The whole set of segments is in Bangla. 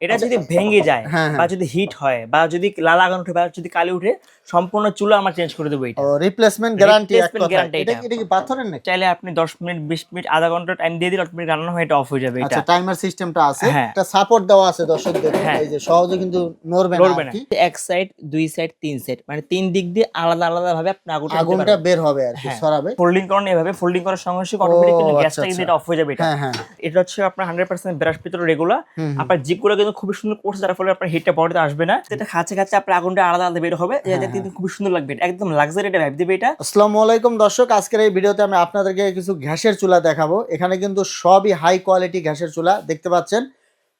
এটা আচ্ছা, যদি ভেঙে যায় হ্যাঁ, হ্যাঁ। বা যদি হিট হয় বা যদি লাল আগুন উঠে বা যদি কালি উঠে সম্পূর্ণ চুলা আমরা চেঞ্জ করে দেবো এটা। রিপ্লেসমেন্ট গ্যারান্টি এক কথা এটা এটা। এটা কি পাথরের নাকি? চাইলে আপনি দশ মিনিট বিশ মিনিট আধা ঘণ্টা টাইম দিয়ে দিলে অটোমেটিক রান্না হয়ে এটা অফ হয়ে যাবে এটা। আচ্ছা টাইমার সিস্টেমটা আছে। হ্যাঁ। একটা সাপোর্ট দেওয়া আছে দর্শকদের। হ্যাঁ। এই যে সহজে কিন্তু নড়বে না না। এক সাইড দুই সাইড তিন সাইড মানে তিন দিক দিয়ে আলাদা আলাদা ভাবে আপনি আগুনটা আগুনটা বের হবে আর কি হ্যাঁ। সরাবে। ফোল্ডিং করেন এভাবে ফোল্ডিং করার সঙ্গে সঙ্গে অটোমেটিক কিন্তু আচ্ছা, গ্যাসটা কিন্তু আচ্ছা। এটা অফ হয়ে যাবে এটা। হ্যাঁ হ্যাঁ। এটা হচ্ছে আপনার হান্ড্রেড পার্সেন্ট ব্রাশ ভিতরে রেগুলার। আপনার জিপগুলো কিন্তু খুব সুন্দর করছে যার ফলে আপনার হিটটা বডিতে আসবে না। এটা খাচ্ছে খাচ্ছে আপনার আগুনটা আলাদা আলাদা বের হবে। এটা কিন্তু খুবই সুন্দর লাগবে একদম লাক্সারি এটা ভাইব দিবে এটা। আসসালামু আলাইকুম দর্শক আজকের এই ভিডিওতে আমি আপনাদেরকে কিছু গ্যাসের চুলা দেখাবো। এখানে কিন্তু সবই হাই কোয়ালিটি গ্যাসের চুলা দেখতে পাচ্ছেন?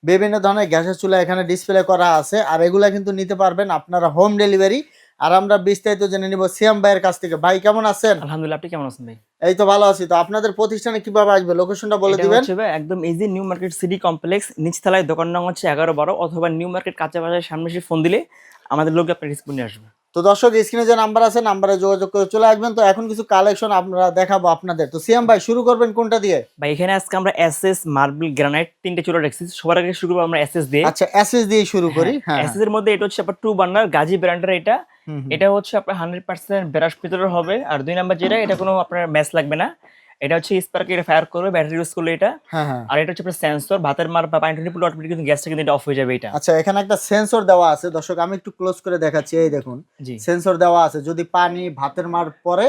বিভিন্ন ধরনের গ্যাসের চুলা এখানে ডিসপ্লে করা আছে আর এগুলা কিন্তু নিতে পারবেন আপনারা হোম ডেলিভারি আর আমরা বিস্তারিত জেনে নিব সিয়াম ভাইয়ের কাছ থেকে। ভাই কেমন আছেন? আলহামদুলিল্লাহ আপনি কেমন আছেন ভাই? এই তো ভালো আছি। তো আপনাদের প্রতিষ্ঠানে কীভাবে আসবে? লোকেশনটা বলে দিবেন। একদম easy new market city complex নিচতলায় দোকান নং হচ্ছে এগারো বারো অথবা নিউ মার্কেট কাঁচা বাজারের সামনে এসে ফোন দিলে আমাদের লোক আপনার রিসপন্ডে আসবে। তো দর্শক স্ক্রিনে যে নাম্বার আছে নাম্বারে যোগাযোগ করে চলে আসবেন। তো এখন কিছু কালেকশন আমরা দেখাবো আপনাদের। তো সিএম ভাই শুরু করবেন কোনটা দিয়ে? ভাই এখানে আজকে আমরা এসএস মার্বেল গ্রানাইট তিনটে চুলা রাখছি সবার আগে শুরু করব আমরা এসএস দিয়ে। আচ্ছা এসএস দিয়ে শুরু করি। হ্যাঁ এসএস এর মধ্যে এটা হচ্ছে আপনার টু বার্নার গাজি ব্র্যান্ডের এটা। এটা হচ্ছে আপনার হান্ড্রেড পার্সেন্ট ব্রাশ ভিতরে হবে। আর দুই নাম্বার যেটা এটা কোনো আপনার ম্যাচ লাগবে না। এটা হচ্ছে স্পার্কে এটা ফায়ার করবে ব্যাটারি ইউজ করলে এটা। হ্যাঁ হ্যাঁ। আর এটা হচ্ছে আপনার সেন্সর ভাতের মার বা পানি পুরো অটোমেটিক কিন্তু গ্যাসটা কিন্তু এটা অফ হয়ে যাবে এটা। আচ্ছা এখানে একটা সেন্সর দেওয়া আছে। দর্শক আমি একটু ক্লোজ করে দেখাচ্ছি এই দেখুন। সেন্সর দেওয়া আছে। যদি পানি ভাতের মার পরে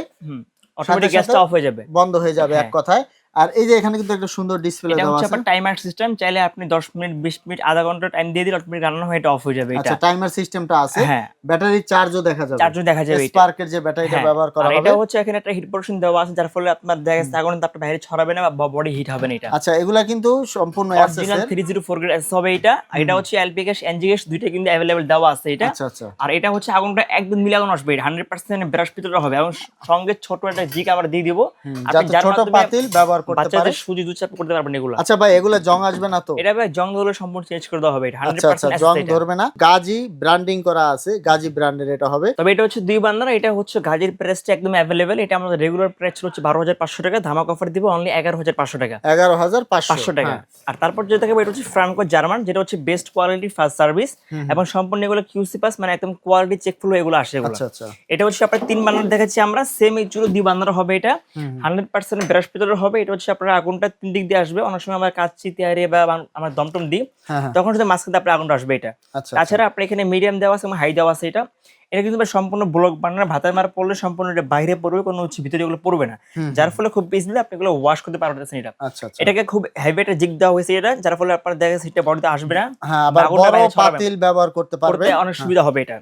অটোমেটিক গ্যাসটা অফ হয়ে যাবে। বন্ধ হয়ে যাবে এক হ্যাঁ। কথায়। আর এই যে এখানে কিন্তু একটা সুন্দর ডিসপ্লে এটা দেওয়া হচ্ছে আছে আপনার টাইমার সিস্টেম চাইলে আপনি 10 মিনিট 20 মিনিট আধা ঘন্টা টাইম দিয়ে দিলে অটোমেটিক রান্না হয়ে এটা অফ হয়ে যাবে এটা আচ্ছা টাইমার সিস্টেমটা আছে হ্যাঁ ব্যাটারি চার্জও দেখা যাবে চার্জ দেখা যাবে এটা স্পার্কের যে ব্যাটারিটা হ্যাঁ, ব্যবহার করা আর হবে এটা হচ্ছে এখানে একটা হিট পোর্শন দেওয়া আছে যার ফলে আপনার দেখা যাচ্ছে আগুন আপনার বাইরে ছড়াবে না বা বডি হিট হবে না এটা আচ্ছা এগুলা কিন্তু সম্পূর্ণ অরিজিনাল 304 গ্রেড এসএস হবে এটা আর এটা হচ্ছে এলপি গ্যাস এনজি গ্যাস দুইটা কিন্তু अवेलेबल দেওয়া আছে এটা আচ্ছা আচ্ছা আর এটা হচ্ছে আগুনটা একদম মিলে আগুন আসবে এটা 100% ব্রাশ ভিতরে হবে এবং সঙ্গে ছোট একটা জিক আমরা দিয়ে দিব হুম, আপনি যাতে যার ছোট মাধ্যমে পাতিল ব্যবহার করতে পারে। বাচ্চাদের সুজি দুধ চাপ করতে পারবেন এগুলো। আচ্ছা ভাই এগুলা জং আসবে না তো? এটা ভাই জং হলে সম্পূর্ণ চেঞ্জ করে দেওয়া হবে। এটা আচ্ছা আচ্ছা 100% জং এসএস এটা। ধরবে না। গাজি ব্র্যান্ডিং করা আছে গাজি ব্র্যান্ডের এটা হবে। তবে এটা হচ্ছে দুই বান্দার এটা হচ্ছে গাজের প্রাইসটা একদম অ্যাভেলেবেল এটা আমাদের রেগুলার প্রাইস হচ্ছে বারো হাজার পাঁচশো টাকা। ধামাক অফার দিব অনলি এগারো হাজার পাঁচশো টাকা। এগারো হাজার পাঁচশো পাঁচশো টাকা। হ্যাঁ। আর তারপর যেটা থাকবে এটা হচ্ছে ফ্রাঙ্কো জার্মান যেটা হচ্ছে বেস্ট কোয়ালিটি ফার্স্ট সার্ভিস এবং সম্পূর্ণ এগুলো কিউসি পাস মানে একদম কোয়ালিটি চেক ফুল এগুলো আসে এগুলো। আচ্ছা আচ্ছা। এটা হচ্ছে আপনার তিন বান্নার দেখাচ্ছি আমরা। সেম এই চুলো দুই বান্নার হবে এটা। হুম, হুম। হান্ড্রেড পার্সেন্ট ব্রাশ ভিতরে হবে এটা হচ্ছে আপনার আগুনটা তিন দিক দিয়ে আসবে। অনেক সময় আমরা কাচ্ছি তেয়ারে বা আমরা দমটম দিই। হ্যাঁ হ্যাঁ। তখন শুধু মাঝখানে আপনার আগুনটা আসবে এটা। আচ্ছা তাছাড়া আপনার এখানে মিডিয়াম দেওয়া আছে এবং হাই দেওয়া আছে এটা। এটা কিন্তু সম্পূর্ণ ব্লক বানানোর ভাতের মার পড়লে সম্পূর্ণ এটা বাইরে পড়বে কোনো হচ্ছে ভিতরে এগুলো পড়বে না। যার ফলে খুব ইজিলি আপনি এগুলো ওয়াশ করতে পারতেছেন এটা। আচ্ছা আচ্ছা। এটাকে খুব হেভি একটা জিগ দেওয়া হয়েছে এটা যার ফলে আপনার দেখা এটা বডিতে আসবে না। হ্যাঁ আবার আগুনটা বড় বাইরে পাতিল ব্যবহার করতে পারবে। অনেক সুবিধা হবে এটা।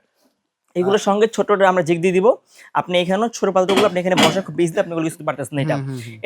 এগুলোর সঙ্গে ছোট আমরা জিগ দিয়ে দিব। আপনি এখানেও ছোট পাত্রগুলো আপনি এখানে বসে খুব ইজিলি আপনি এগুলো ইউজ করতে পারতেছেন এটা।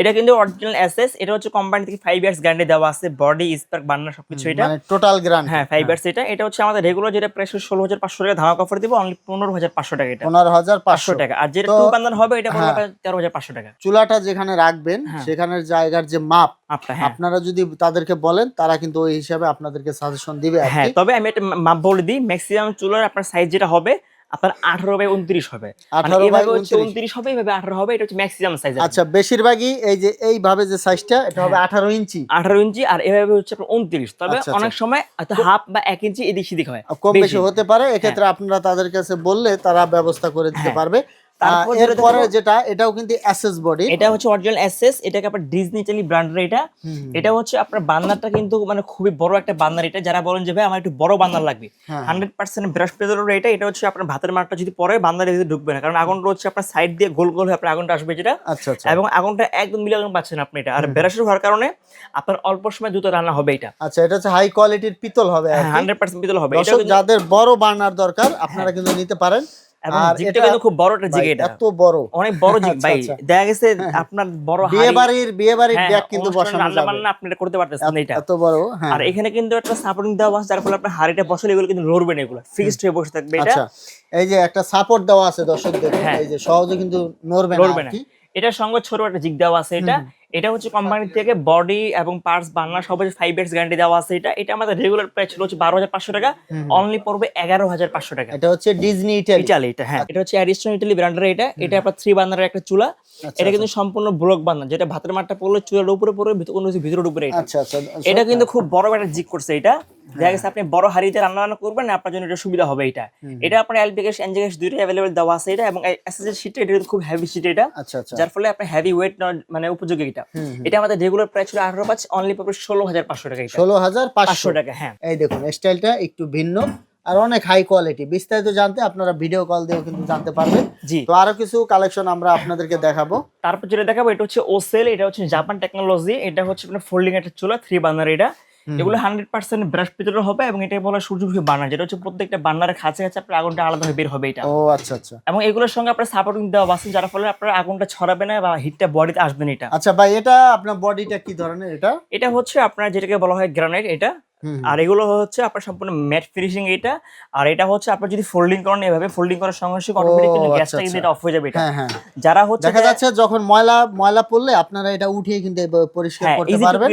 এটা কিন্তু অরিজিনাল এসএস এটা হচ্ছে কোম্পানি থেকে ফাইভ ইয়ার্স গ্যারান্টি দেওয়া আছে বডি স্পার্ক বান্না সবকিছু এটা। মানে টোটাল গ্রান্ড হ্যাঁ ফাইভ ইয়ার্স এটা। এটা হচ্ছে আমাদের রেগুলার যেটা প্রাইস ষোলো হাজার পাঁচশো টাকা ধামাক অফার দিব অনলি পনেরো হাজার পাঁচশো টাকা এটা। পনেরো হাজার পাঁচশো। টাকা। আর যেটা টু বান্দার হবে এটা পড়বে হ্যাঁ। তেরো হাজার পাঁচশো টাকা। চুলাটা যেখানে রাখবেন হ্যাঁ। সেখানের জায়গার যে মাপ হ্যাঁ। আপনারা যদি তাদেরকে বলেন তারা কিন্তু ওই হিসাবে আপনাদেরকে সাজেশন দিবে হ্যাঁ তবে আমি একটা মাপ বলে দিই ম্যাক্সিমাম চুলার আপনার সাইজ যেটা হবে আপনার আঠারো বাই উনত্রিশ হবে। আঠারো বাই এভাবে হচ্ছে 29 উনত্রিশ হবে এইভাবে আঠারো হবে এটা হচ্ছে ম্যাক্সিমাম সাইজ আচ্ছা বেশিরভাগই এই যে এইভাবে যে সাইজটা এটা হবে আঠারো ইঞ্চি। আঠারো ইঞ্চি আর এভাবে হচ্ছে আপনার উনত্রিশ। তবে আচ্ছা, অনেক সময় হাফ বা এক ইঞ্চি এদিক সেদিক হয়। কম বেশি। হতে পারে এক্ষেত্রে আপনারা তাদের কাছে বললে তারা ব্যবস্থা করে দিতে হ্যাঁ। পারবে। এরপরে যেটা এটাও কিন্তু অ্যাসেস বডি এটা হচ্ছে অরিজিনাল এসএস এটাকে আপনার ডিজনি চালি ব্র্যান্ডের এটা। এটা হচ্ছে আপনার বান্নারটা কিন্তু মানে খুবই বড় একটা বান্নার এটা। যারা বলেন যে ভাই আমার একটু বড় বান্নার লাগবে। হ্যাঁ। হান্ড্রেড পার্সেন্ট ব্রাশ পেদারের এটা এটা হচ্ছে আপনার ভাতের মারটা যদি পরে বান্নারের ভিতরে ঢুকবে না। কারণ আগুনটা হচ্ছে আপনার সাইড দিয়ে গোল গোল হয়ে আপনার আগুনটা আসবে যেটা। আচ্ছা আচ্ছা। এবং আগুনটা একদম মিলে আগুন পাচ্ছেন আপনি এটা। আর ব্রাশের হওয়ার কারণে আপনার অল্প সময় দ্রুত রান্না হবে এটা। আচ্ছা এটা হচ্ছে হাই কোয়ালিটির পিতল হবে হান্ড্রেড পার্সেন্ট পিতল হবে। যাদের বড় বার্নার দরকার আপনারা কিন্তু নিতে পারেন। আর জিগটা কিন্তু খুব বড় একটা জিগ এটা। এত বড়। অনেক বড় জিগ আচ্ছা, ভাই। আচ্ছা। দেখা গেছে আপনার বড় বিয়ে বাড়ির বিয়ে বাড়ির হ্যাঁ, কিন্তু বসানো যাবে। আপনি করতে পারতেছেন এটা এত বড় হ্যাঁ। আর এখানে কিন্তু একটা সাপোর্টিং দেওয়া আছে যার ফলে হাড়িটা বসলে এগুলো কিন্তু লড়বে না এগুলো। ফিক্সড হয়ে বসে থাকবে এটা। আচ্ছা এই যে একটা সাপোর্ট দেওয়া আছে দর্শকদের হ্যাঁ। এই যে সহজে কিন্তু নড়বে না লড়বে না। এটার সঙ্গে ছোট একটা জিগ দেওয়া আছে এটা। এটা হচ্ছে কোম্পানি থেকে বডি এবং পার্টস বান্না সব ফাইভ ইয়ার্স গ্যারান্টি দেওয়া আছে এটা এটা আমাদের রেগুলার প্রাইস ছিল হচ্ছে বারো হাজার পাঁচশো টাকা অনলি পড়বে এগারো হাজার পাঁচশো টাকা। এটা হচ্ছে ডিজনি ইটালি ইটালি এটা হ্যাঁ। এটা হচ্ছে অ্যারিস্টন ইটালি ব্র্যান্ডের এটা এটা আপনার থ্রি বান্নার একটা চুলা। আচ্ছা, এটা কিন্তু সম্পূর্ণ ব্লক বান্না যেটা ভাতের মাঠটা পড়লে চুলার উপরে পড়বে ভিতর কোনো কিছু ভিতরের উপরে এটা। আচ্ছা আচ্ছা এটা কিন্তু খুব বড় একটা জিক করছে এটা। দেখা গেছে আপনি বড় হাড়িতে রান্না বান্না করবেন না আপনার জন্য এটা সুবিধা হবে এটা। এটা আপনার এলপিকেশ এনজিকেশ দুইটা অ্যাভেলেবল দেওয়া আছে এটা এবং এসএসএস শীট এটা কিন্তু খুব হেভি শীট এটা। আচ্ছা আচ্ছা। যার ফলে আপনার হেভি ওয়েট মানে উপযোগী এটা। এটা। আমাদের রেগুলার প্রাইস ছিল আঠারো পাঁচ অনলি পাবে ষোলো হাজার পাঁচশো টাকা ষোলো হাজার পাঁচশো। টাকা হ্যাঁ। এই দেখুন স্টাইলটা একটু ভিন্ন আর অনেক হাই কোয়ালিটি বিস্তারিত জানতে আপনারা ভিডিও কল দিয়েও কিন্তু জানতে পারবেন। জি। তো আরও কিছু কালেকশন আমরা আপনাদেরকে দেখাবো। তারপর যেটা দেখাবো এটা হচ্ছে ওসেল এটা হচ্ছে জাপান টেকনোলজি এটা হচ্ছে আপনার ফোল্ডিং এটা চুলা থ্রি বার্নার এটা। এগুলো হান্ড্রেড পার্সেন্ট ব্রাশ হবে এবং এটা বলা সূর্যমুখী বার্নার যেটা হচ্ছে প্রত্যেকটা বার্নারের কাছে কাছে আপনার আগুনটা আলাদা বের হবে এটা। ও আচ্ছা আচ্ছা। এবং এগুলোর সঙ্গে আপনার সাপোর্টিং দেওয়া আছে যার ফলে আপনার আগুনটা ছড়াবে না বা হিটটা বডিতে আসবে না এটা। আচ্ছা ভাই এটা আপনার বডিটা কি ধরনের এটা? এটা হচ্ছে আপনার যেটাকে বলা হয় গ্রানাইট এটা আর এগুলো হচ্ছে আপনার সম্পূর্ণ ম্যাট ফিনিশিং এটা আর এটা হচ্ছে আপনার যদি ফোল্ডিং করেন এভাবে ফোল্ডিং করার সঙ্গে সঙ্গে অটোমেটিক আচ্ছা, গ্যাসটা কিন্তু আচ্ছা। এটা অফ হয়ে যাবে এটা। হ্যাঁ হ্যাঁ। যারা হচ্ছে দেখা যাচ্ছে যখন ময়লা ময়লা পড়লে আপনারা এটা উঠিয়ে কিন্তু পরিষ্কার হ্যাঁ করতে পারবেন।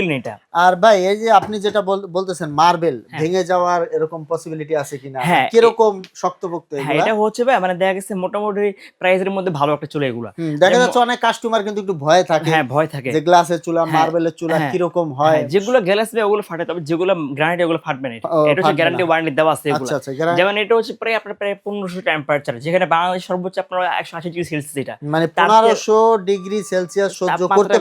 আর ভাই এই যে আপনি যেটা বলতেছেন মার্বেল ভেঙে যাওয়ার এরকম পসিবিলিটি আছে কিনা? হ্যাঁ, কীরকম শক্তপোক্ত হ্যাঁ এটা হচ্ছে ভাই মানে দেখা গেছে মোটামুটি প্রাইসের মধ্যে ভালো একটা চলে এগুলো। দেখা যাচ্ছে অনেক কাস্টমার কিন্তু একটু ভয় থাকে হ্যাঁ ভয় থাকে। যে গ্লাসের চুলা মার্বেলের চুলা হ্যাঁ, কীরকম হয়। যেগুলো গ্যালাস ওগুলো ফাটে তবে যেগুলো গ্রানাইট ওগুলো ফাটবে না। এটা। হচ্ছে গ্যারান্টি ওয়ারেন্টি দেওয়া আছে এগুলো। আচ্ছা আচ্ছা যেমন এটা হচ্ছে প্রায় আপনার প্রায় পনেরোশো টেম্পারেচার যেখানে বাংলাদেশ সর্বোচ্চ আপনার একশো আশি ডিগ্রি সেলসিয়াস এটা। মানে পনেরোশো ডিগ্রি সেলসিয়াস সহ্য করতে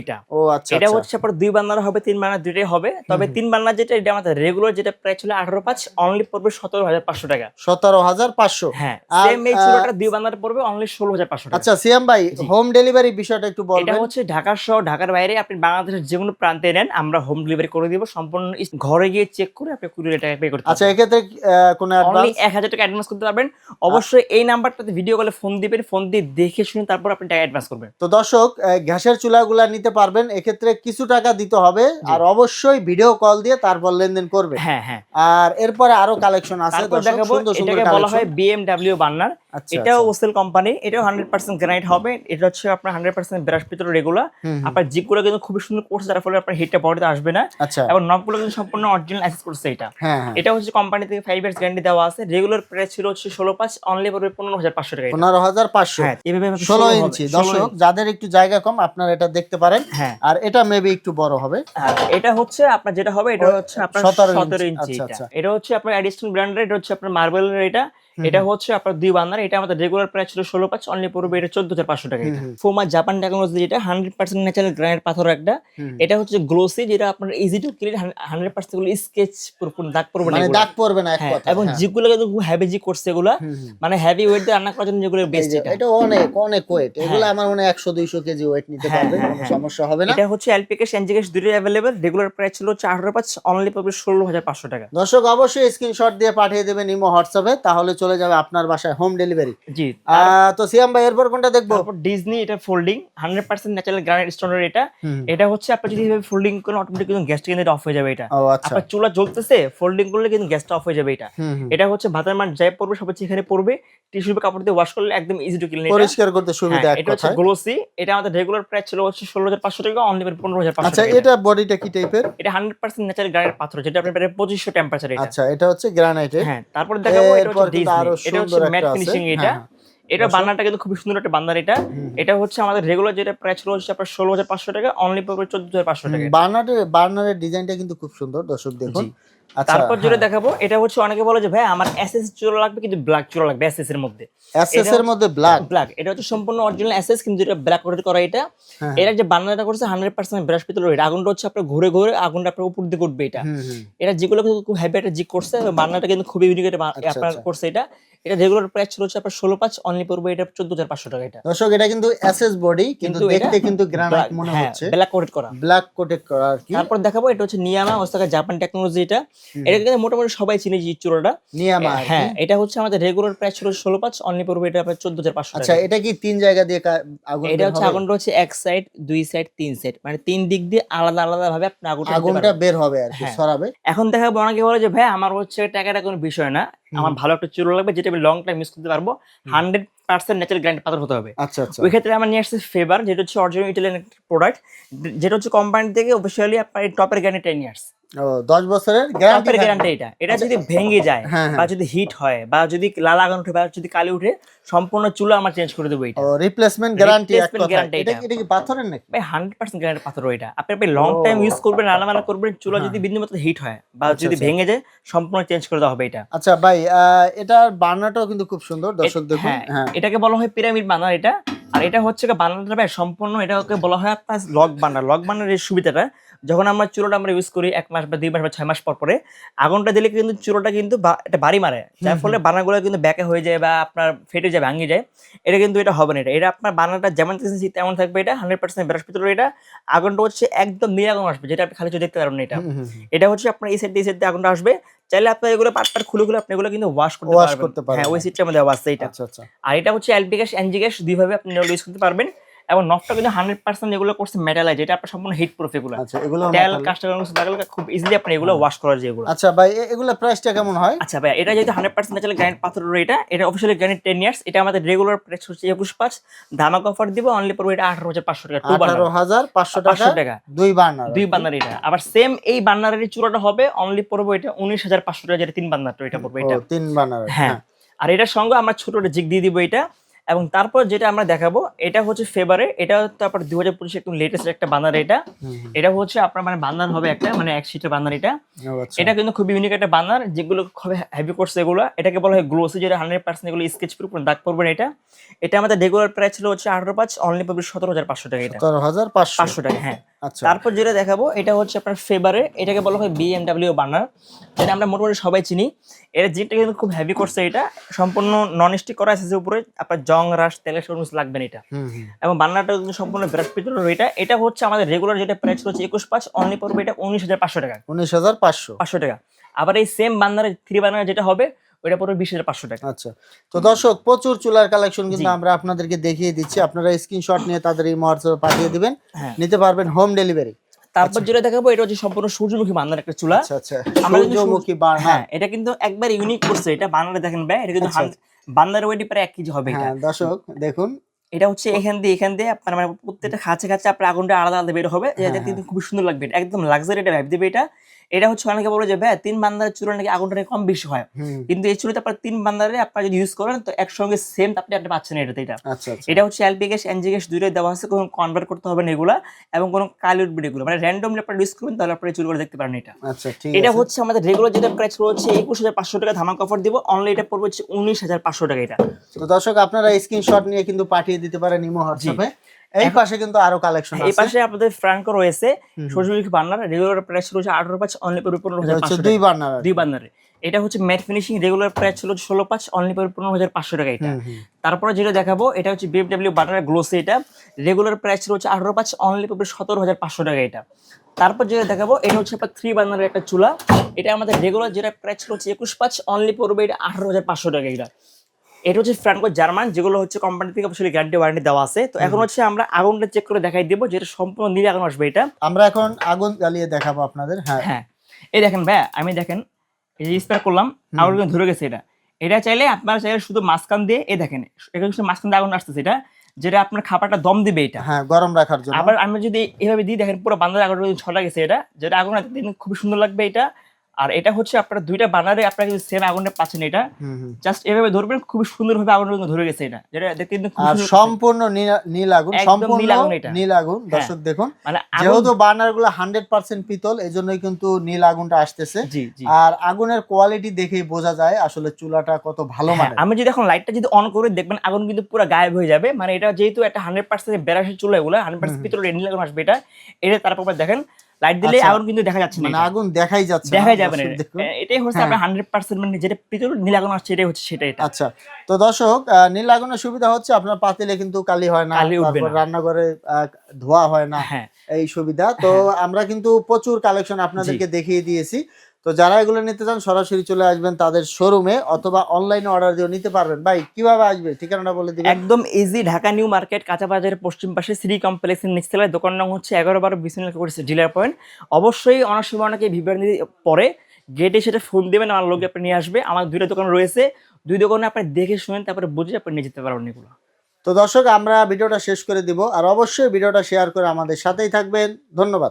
এটা। ও আচ্ছা এটা আচ্ছা। হচ্ছে আপনার দুই বান্নার হবে তিন বান্নার দুইটাই হবে। তবে তিন বান্নার যেটা এটা আমাদের রেগুলার যেটা প্রায় ছিল আঠারো পাঁচ অনলি পড়বে সতেরো হাজার পাঁচশো টাকা। সতেরো হাজার পাঁচশো। হ্যাঁ সেম এই দুই বান্নার পড়বে অনলি ষোলো হাজার পাঁচশো টাকা। আচ্ছা সিয়াম ভাই হোম ডেলিভারি বিষয়টা একটু এটা হচ্ছে ঢাকার সহ ঢাকার বাইরে আপনি বাংলাদেশের যে কোনো প্রান্তে নেন আমরা হোম ডেলিভারি করে দিব সম্পূর্ণ ঘরে গিয়ে চেক করে আপনি কুড়ি টাকা পে করতে আচ্ছা এক্ষেত্রে কোনো অনলি অ্যাডভান্স এক হাজার টাকা অ্যাডভান্স করতে পারবেন। অবশ্যই এই নাম্বারটাতে ভিডিও কলে ফোন দিবেন ফোন দিয়ে দেখে শুনে তারপর আপনি টাকা অ্যাডভান্স করবেন। তো দর্শক গ্যাসের চুলাগুলা নিতে পারবেন এক্ষেত্রে কিছু টাকা দিতে হবে আর অবশ্যই ভিডিও কল দিয়ে তারপর লেনদেন করবে। হ্যাঁ হ্যাঁ। আর এরপরে আরও কালেকশন আছে দেখাবো সুন্দর সুন্দর এটাকে বলা হয় বিএমডাব্লিউ বার্নার আচ্ছা এটাও ওসেল কোম্পানি এটাও হান্ড্রেড পার্সেন্ট গ্রানাইট হবে। এটা হচ্ছে আপনার হান্ড্রেড পার্সেন্ট ব্রাশ ভিতরে রেগুলার। আপনার জিপগুলো কিন্তু খুবই সুন্দর করছে যার ফলে আপনার হিটটা বডিতে আসবে না। আচ্ছা। এবং নবগুলো কিন্তু সম্পূর্ণ অরিজিনাল অ্যাক্সেস করছে এটা। হ্যাঁ হ্যাঁ। এটা হচ্ছে কোম্পানি থেকে ফাইভ ইয়ার্স গ্যারান্টি দেওয়া আছে। রেগুলার প্রাইস ছিল হচ্ছে ষোলো পাঁচ অনলি পড়বে পনেরো হাজার পাঁচশো টাকা। পনেরো হাজার পাঁচশো। হ্যাঁ এভাবে ষোলো ইঞ্চি দর্শক যাদের একটু জায়গা কম আপনারা এটা দেখতে পারেন। হ্যাঁ। আর এটা মেবি একটু বড় হবে। এটা হচ্ছে আপনার যেটা হবে এটা হচ্ছে আপনার 17 সতেরো ইঞ্চি, আচ্ছা, এটা। আচ্ছা। এটা হচ্ছে আপনার অ্যাডিশনাল ব্র্যান্ডের এটা হচ্ছে আপনার মার্বেলের এটা। এটা হচ্ছে আপনার দুই বান্দার এটা আমাদের রেগুলার প্রাইস ছিল ষোলো পাঁচ অনলি পড়বে এটা চোদ্দ হাজার পাঁচশো টাকা ফোমা জাপান টেকনোলজি যেটা হান্ড্রেড পার্সেন্ট ন্যাচারাল গ্রানাইট পাথর একটা। এটা হচ্ছে গ্লোসি যেটা আপনার ইজি টু ক্লিন হান্ড্রেড পার্সেন্টগুলো স্কেচ দাগ পড়বে না মানে দাগ পড়বে না হ্যাঁ, এবং হ্যাঁ। জিগুলো কিন্তু হেভি জি করছে এগুলা। মানে হেভি ওয়েট দিয়ে রান্না করার জন্য যেগুলো বেস্ট এটা। এটা অনেক অনেক ওয়েট এগুলো আমার মনে হয় একশো দুইশো কেজি ওয়েট নিতে হ্যাঁ, পারবে হ্যাঁ, কোনো হ্যাঁ। সমস্যা হবে না। এটা হচ্ছে এলপিকেশ এনজিকেশ দুটোই অ্যাভেলেবেল রেগুলার প্রাইস ছিল চার আঠারো পাঁচ অনলি পাবে ষোলো হাজার পাঁচশো টাকা। দর্শক অবশ্যই স্ক্রিনশট দিয়ে পাঠিয়ে দেবেন ইমো হোয়াটসঅ্যাপে তাহলে চলে যাবে আপনার বাসায় হোম ডেলিভারি জি তো সিয়াম ভাই এরপর কোনটা দেখব? ডিজনি এটা folding hundred percent natural granite স্টোনের এটা। এটা হচ্ছে আপনি যদি ফোল্ডিং করেন অটোমেটিক কিন্তু গ্যাসটা কিন্তু অফ হয়ে যাবে এটা। আচ্ছা। আপনার চুলা জ্বলতেছে ফোল্ডিং করলে কিন্তু গ্যাসটা অফ হয়ে যাবে এটা। এটা হচ্ছে ভাতের মান যাই পড়বে সব হচ্ছে এখানে পড়বে। টিস্যু কাপড় দিয়ে ওয়াশ করলে একদম ইজি টু ক্লিন পরিষ্কার করতে সুবিধা এটা হচ্ছে গ্লোসি এটা আমাদের রেগুলার প্রাইস ছিল হচ্ছে ষোলো হাজার পাঁচশো টাকা অনলি পনেরো হাজার পাঁচশো আচ্ছা এটা বডিটা কি টাইপের এটা হান্ড্রেড পার্সেন্ট ন্যাচারাল গ্রানাইট পাথর যেটা আপনার পঁচিশশো টেম্পারেচার এটা। আচ্ছা এটা হচ্ছে গ্রানাইটের হ্যাঁ তারপর দেখাবো এটা হচ্ছে আরও সুন্দর একটা আছে। এটা হ্যাঁ। এটা। বান্নারটা কিন্তু খুব সুন্দর একটা বান্নার এটা। এটা হচ্ছে আমাদের রেগুলার যেটা প্রাইস ছিল হচ্ছে আপনার ষোলো হাজার পাঁচশো টাকা অনলি পড়বে চোদ্দ হাজার পাঁচশো টাকা। বার্নারের বার্নারের ডিজাইনটা কিন্তু খুব সুন্দর দর্শক দেখুন। আচ্ছা তারপর যেটা দেখাবো এটা হচ্ছে অনেকে বলে যে ভাই আমার এসএস চুলা লাগবে কিন্তু ব্ল্যাক চুলা লাগবে এসএস এর মধ্যে। এসএস এর মধ্যে ব্ল্যাক ব্ল্যাক এটা হচ্ছে সম্পূর্ণ অরিজিনাল এসএস কিন্তু এটা ব্ল্যাক কোটেড করা এটা। হ্যাঁ। এটা যে বান্নাটা করছে হান্ড্রেড পার্সেন্ট ব্রাশ পিতল এটা আগুনটা হচ্ছে আপনার ঘুরে ঘুরে আগুনটা আপনার উপর দিয়ে উঠবে এটা। এটা যেগুলো কিন্তু খুব হেভি একটা জিক করছে বান্নাটা কিন্তু খুবই ইউনিক আচ্ছা, আপনার আচ্ছা। করছে এটা। এটা রেগুলার প্রাইস ছিল হচ্ছে আপনার ষোলো পাঁচ অনলি পড়বে এটা চোদ্দ হাজার পাঁচশো টাকা এটা। দর্শক এটা কিন্তু এসএস বডি কিন্তু দেখতে কিন্তু গ্রানাইট মনে হ্যাঁ হচ্ছে। ব্ল্যাক কোটেড করা। ব্ল্যাক কোটেড করা আর কি। তারপর দেখাবো এটা হচ্ছে নিয়ামা ওসাকা জাপান টেকনোলজি এটা। এটা কিন্তু মোটামুটি সবাই চিনে যে চুড়োটা। নিয়ামা হ্যাঁ এটা হচ্ছে আমাদের রেগুলার প্রাইস ছিল ষোলো পাঁচ অনলি পড়বে এটা আপনার চোদ্দ হাজার পাঁচশো আচ্ছা এটা কি তিন জায়গা দিয়ে আগুন এটা হচ্ছে আগুনটা হচ্ছে এক সাইড দুই সাইড তিন সাইড মানে তিন দিক দিয়ে আলাদা আলাদা ভাবে আপনি আগুনটা আগুনটা বের হবে আর কি হ্যাঁ। ছড়াবে এখন দেখাবো অনেকে বলে যে ভাই আমার হচ্ছে টাকাটা কোনো বিষয় না। আমার ভালো একটা চুলো লাগবে যেটা আমি লং টাইম ইউজ করতে পারব হান্ড্রেড পার্সেন্ট ন্যাচারাল গ্র্যান্ড পাথর হতে হবে। আচ্ছা আচ্ছা। ওই ক্ষেত্রে আমার নিয়ে আসছে ফেভার যেটা হচ্ছে অরিজিনাল ইটালিয়ান প্রোডাক্ট যেটা হচ্ছে কোম্পানি থেকে অফিসিয়ালি আপনার টপের গ্যারান্টি নিয়ে আসছে। ও দশ বছরের গ্যারান্টি এটা। এটা যদি ভেঙে যায় হ্যাঁ, হ্যাঁ। বা যদি হিট হয় বা যদি লাল আগুন উঠে বা যদি কালি উঠে সম্পূর্ণ চুলা আমরা চেঞ্জ করে দেবো এটা। ও রিপ্লেসমেন্ট গ্যারান্টি এক কথা এটা এটা। এটা কি পাথরের নাকি? ভাই হান্ড্রেড পার্সেন্ট গ্যারান্টি পাথর এটা। আপনি আপনি লং টাইম ইউজ করবেন রান্না করবেন চুলা যদি বিন্দু মতো হিট হয় বা আচ্ছা, যদি আচ্ছা। ভেঙে যায় সম্পূর্ণ চেঞ্জ করে দেওয়া হবে এটা। আচ্ছা ভাই আহ, এটার বার্নাটাও কিন্তু খুব সুন্দর দর্শক দেখুন। হ্যাঁ হ্যাঁ। এটাকে বলা হয় পিরামিড বানার এটা। আর এটা হচ্ছে বানানোটা ভাই সম্পূর্ণ এটাকে বলা হয় আপনার লক বান্ডার লক এই সুবিধাটা যখন আমরা চুলোটা আমরা ইউজ করি এক মাস বা দুই মাস বা ছয় মাস পর পরে আগুনটা দিলে কিন্তু চুলোটা কিন্তু এটা বাড়ি মারে। যার ফলে বানাগুলো কিন্তু ব্যাকে হয়ে যায় বা আপনার ফেটে যায় ভাঙে যায়। এটা কিন্তু এটা হবে না এটা। এটা আপনার বানাটা যেমন তেমন থাকবে এটা হান্ড্রেড পার্সেন্ট ব্রাশ ভিতরে এটা। আগুনটা হচ্ছে একদম নীল আগুন আসবে যেটা আপনি খালি চোখে দেখতে পারবেন না এটা। এটা হচ্ছে আপনার এই সাইড দিয়ে এই সাইড আগুনটা আসবে। চাইলে আপনার এগুলো পাট পাট খুলে খুলে আপনি এগুলো কিন্তু ওয়াশ করতে পারবেন। হ্যাঁ ওই সিটটার মধ্যে দেওয়া আছে এটা আচ্ছা আচ্ছা। আর এটা হচ্ছে এলপি গ্যাস এনজি গ্যাস দুইভাবে আপনি ইউজ করতে পারবেন। এবং নফটা কিন্তু হান্ড্রেড পার্সেন্ট যেগুলো করছে মেটালাইজ যেটা আপনার সম্পূর্ণ হিট প্রুফ এগুলো। আচ্ছা এগুলো তেল। কাস্টমার লাগলে খুব ইজিলি আপনি এগুলো ওয়াশ করা যায় এগুলো। আচ্ছা ভাই এগুলো প্রাইসটা কেমন হয়? আচ্ছা ভাই এটা যেহেতু হান্ড্রেড পার্সেন্ট ন্যাচারাল গ্রাইন্ড পাথর এটা এটা অফিসিয়ালি গ্রাইন্ড টেন ইয়ার্স এটা আমাদের রেগুলার প্রাইস হচ্ছে একুশ পাঁচ। ধামাক অফার দিব অনলি পড়বে এটা আঠারো হাজার পাঁচশো টাকা আঠারো হাজার পাঁচশো টাকা দুই বার্নার দুই বান্নার এটা। আবার সেম এই বান্নারের চূড়াটা হবে অনলি পড়বে এটা উনিশ হাজার পাঁচশো টাকা যেটা তিন বান্নারটা এটা পড়বে এটা। তিন বার্নার হ্যাঁ। আর এটার সঙ্গে আমরা ছোট জিগ দিয়ে দিব এটা। এবং তারপর যেটা আমরা দেখাবো এটা হচ্ছে ফেবারে এটা তারপর দু হাজার পঁচিশে একদম লেটেস্ট একটা বান্দার এটা। এটা হচ্ছে আপনার মানে বান্দার হবে একটা মানে এক সিটের বান্দার এটা। আচ্ছা। এটা কিন্তু খুবই ইউনিক একটা বান্দার যেগুলো খুব হেভি করছে এগুলো। এটাকে বলা হয় গ্লোসি যেটা হান্ড্রেড পার্সেন্ট এগুলো স্কেচ প্রুফ দাগ পড়বে না এটা। এটা আমাদের রেগুলার প্রাইস ছিল হচ্ছে আঠারো পাঁচ অনলি পাবলিক সতেরো হাজার পাঁচশো টাকা এটা। সতেরো হাজার পাঁচশো টাকা হ্যাঁ। তারপর যেটা দেখাবো এটা হচ্ছে আপনার ফেভারে এটাকে বলা হয় বিএমডাব্লিউ বার্নার যেটা আমরা মোটামুটি সবাই চিনি। এর জিনটা কিন্তু খুব হেভি করছে এটা। সম্পূর্ণ নন স্টিক করা আছে উপরে আপনার জং রাস তেলের সরঞ্জাম লাগবে না এটা। এবং বার্নারটা কিন্তু সম্পূর্ণ ব্রাশ পিতলের এটা। এটা হচ্ছে আমাদের রেগুলার যেটা প্রাইস হচ্ছে একুশ পাঁচ অনলি পড়বে এটা উনিশ হাজার পাঁচশো টাকা। উনিশ হাজার পাঁচশো। পাঁচশো টাকা। আবার এই সেম বান্নারের থ্রি বান্নার যেটা হবে ওইটা পড়বে বিশ হাজার পাঁচশো টাকা। আচ্ছা। তো দর্শক প্রচুর চুলার কালেকশন কিন্তু আমরা আপনাদেরকে দেখিয়ে দিচ্ছি। আপনারা স্ক্রিনশট নিয়ে তাদের এই হোয়াটসঅ্যাপে পাঠিয়ে দিবেন। হ্যাঁ। নিতে পারবেন হোম ডেলিভারি তারপর যেটা দেখাবো এটা হচ্ছে সম্পূর্ণ সূর্যমুখী বান্নার একটা চুলা। আচ্ছা আচ্ছা। আমরা সূর্যমুখী বার্নার হ্যাঁ। এটা কিন্তু একবার ইউনিক করছে। এটা বান্নারে দেখেন ভাই এটা কিন্তু আচ্ছা, বান্নার ওয়েটি প্রায় এক কেজি হবে এটা। হ্যাঁ দর্শক দেখুন। এটা হচ্ছে এখান দিয়ে এখান দিয়ে আপনার মানে প্রত্যেকটা খাঁচে খাঁচে আপনার আগুনটা আলাদা আলাদা বের হবে। হ্যাঁ, এটা কিন্তু খুব সুন্দর লাগবে। একদম লাক্সারি এটা ভাইব দেবে এটা। এটা হচ্ছে অনেকে বলে যে ভাই তিন বান্দারের চুলা নাকি আগুনটা নাকি কম বেশি হয়? কিন্তু এই চুলাতে আপনার তিন বান্দারে আপনার যদি ইউজ করেন তো একসঙ্গে সেম আপনি আপনি পাচ্ছেন এটাতে এটা। আচ্ছা আচ্ছা। এটা হচ্ছে এলপি গ্যাস এনজি গ্যাস দুইটাই দেওয়া আছে। কোনো কনভার্ট করতে হবে না এগুলা এবং কোনো কালি উঠবে এগুলো। মানে র্যান্ডমলি আপনার ইউজ করবেন তাহলে আপনার চুল করে দেখতে পারেন এটা। আচ্ছা ঠিক এটা হচ্ছে আমাদের রেগুলার যেটা প্রাইস হচ্ছে একুশ হাজার পাঁচশো টাকা ধামাক অফার দিব। অনলি এটা পড়বে হচ্ছে উনিশ হাজার পাঁচশো টাকা এটা। তো দর্শক আপনারা স্ক্রিনশট নিয়ে কিন্তু পাঠিয়ে দিতে পারেন ইমো হোয়াটসঅ্যাপে এই পাশে কিন্তু আরও কালেকশন এই আছে। পাশে আপনাদের ফ্রাঙ্কো রয়েছে। সূর্যমুখী বান্নার রেগুলার প্রাইস রয়েছে আঠারো পাঁচ অনলি হচ্ছে পাঁচশো দুই বার্নার দুই বান্নারে। এটা হচ্ছে ম্যাট ফিনিশিং রেগুলার প্রাইস ছিল ষোলো পাঁচ অনলি হাজার পাঁচশো টাকা এটা। তারপরে যেটা দেখাবো এটা হচ্ছে বিএফডাব্লিউ বাটার গ্লোসে এটা। রেগুলার প্রাইস ছিল হচ্ছে আঠারো পাঁচ অনলি পড়বে সতেরো হাজার পাঁচশো টাকা এটা। তারপর যেটা দেখাবো এটা হচ্ছে আপনার থ্রি বার্নারের একটা চুলা। এটা আমাদের রেগুলার যেটা প্রাইস ছিল হচ্ছে একুশ পাঁচ অনলি পড়বে এটা আঠারো হাজার পাঁচশো টাকা এটা। এটা হচ্ছে ফ্রাঙ্কো জার্মান যেগুলো হচ্ছে কোম্পানি থেকে অবশ্যই গ্যারান্টি ওয়ারেন্টি দেওয়া আছে। তো এখন হচ্ছে আমরা আগুনটা চেক করে দেখাই দেবো যেটা সম্পূর্ণ নীল আগুন আসবে এটা। আমরা এখন আগুন জ্বালিয়ে দেখাবো আপনাদের হ্যাঁ। হ্যাঁ। এই দেখেন ভাই আমি দেখেন এই যে স্প্রে করলাম আগুন কিন্তু ধরে গেছে এটা। এটা চাইলে আপনারা চাইলে শুধু মাঝখান দিয়ে এই দেখেন এখানে শুধু মাঝখান দিয়ে আগুন আসতেছে এটা যেটা আপনার খাবারটা দম দিবে এটা। হ্যাঁ গরম রাখার জন্য। আবার আমি যদি এভাবে দিই দেখেন পুরো বান্দার আগুন ছটা গেছে এটা যেটা আগুন দিন খুব সুন্দর লাগবে এটা। আর এটা হচ্ছে আপনার দুইটা বানারে আপনারা কিন্তু সেম আগুনটা পাচ্ছেন এটা। জাস্ট এভাবে ধরবেন খুব সুন্দরভাবে আগুন কিন্তু ধরে গেছে এটা। যেটা দেখতে কিন্তু আর সম্পূর্ণ নীল- আগুন সম্পূর্ণ নীল আগুন এটা। নীল আগুন হ্যাঁ। দর্শক দেখুন। মানে আগুন যেহেতু বার্নারগুলো হান্ড্রেড পার্সেন্ট পিতল এই জন্যই কিন্তু নীল আগুনটা আসতেছে। আর আগুনের কোয়ালিটি দেখেই বোঝা যায় আসলে চুলাটা কত ভালো হ্যাঁ, মানে। আমি যদি এখন লাইটটা যদি অন করে দেখবেন আগুন কিন্তু পুরো গায়েব হয়ে যাবে। মানে এটা যেহেতু একটা হান্ড্রেড পার্সেন্ট বেরাসের চুলা এগুলো হান্ড্রেড পার্সেন্ট ভিতরে নীল আগুন আসবে এটা। এটা তারপর দেখেন লাইট দিলে আচ্ছা। আগুন কিন্তু দেখা যাচ্ছে না মানে আগুন দেখাই যাচ্ছে দেখাই যাবে না এটাই হচ্ছে আমরা হান্ড্রেড পার্সেন্ট মানে যেটা নীল আগুন আসছে এটাই হচ্ছে সেটাই আচ্ছা তো দর্শক আহ, নীল আগুনের সুবিধা হচ্ছে আপনার পাতিলে কিন্তু কালি হয় না তারপর রান্নাঘরে ধোয়া হয় না হ্যাঁ। এই সুবিধা। তো আমরা কিন্তু প্রচুর কালেকশন আপনাদেরকে দেখিয়ে দিয়েছি। তো যারা এগুলো নিতে চান সরাসরি চলে আসবেন তাদের শোরুমে অথবা অনলাইনে অর্ডার দিয়ে নিতে পারবেন। ভাই কীভাবে আসবে? ঠিকানাটা বলে দিবেন। একদম ইজি ঢাকা নিউ মার্কেট কাঁচা বাজারের পশ্চিম পাশে শ্রী কমপ্লেক্সের নিচ তলায়। দোকান নাম হচ্ছে এগারো বারো বিসমিল্লা করেছে ডিলার পয়েন্ট। অবশ্যই অনেক সময় অনেকে বিভ্রান্তি পরে গেটে সেটা ফোন দেবেন আমার লোক আপনি নিয়ে আসবে। আমার দুইটা দোকান রয়েছে। দুই দোকানে আপনি দেখে শুনেন তারপরে বুঝে আপনি নিয়ে যেতে পারবেন এগুলো। তো দর্শক আমরা ভিডিওটা শেষ করে দিব। আর অবশ্যই ভিডিওটা শেয়ার করে আমাদের সাথেই থাকবেন। ধন্যবাদ।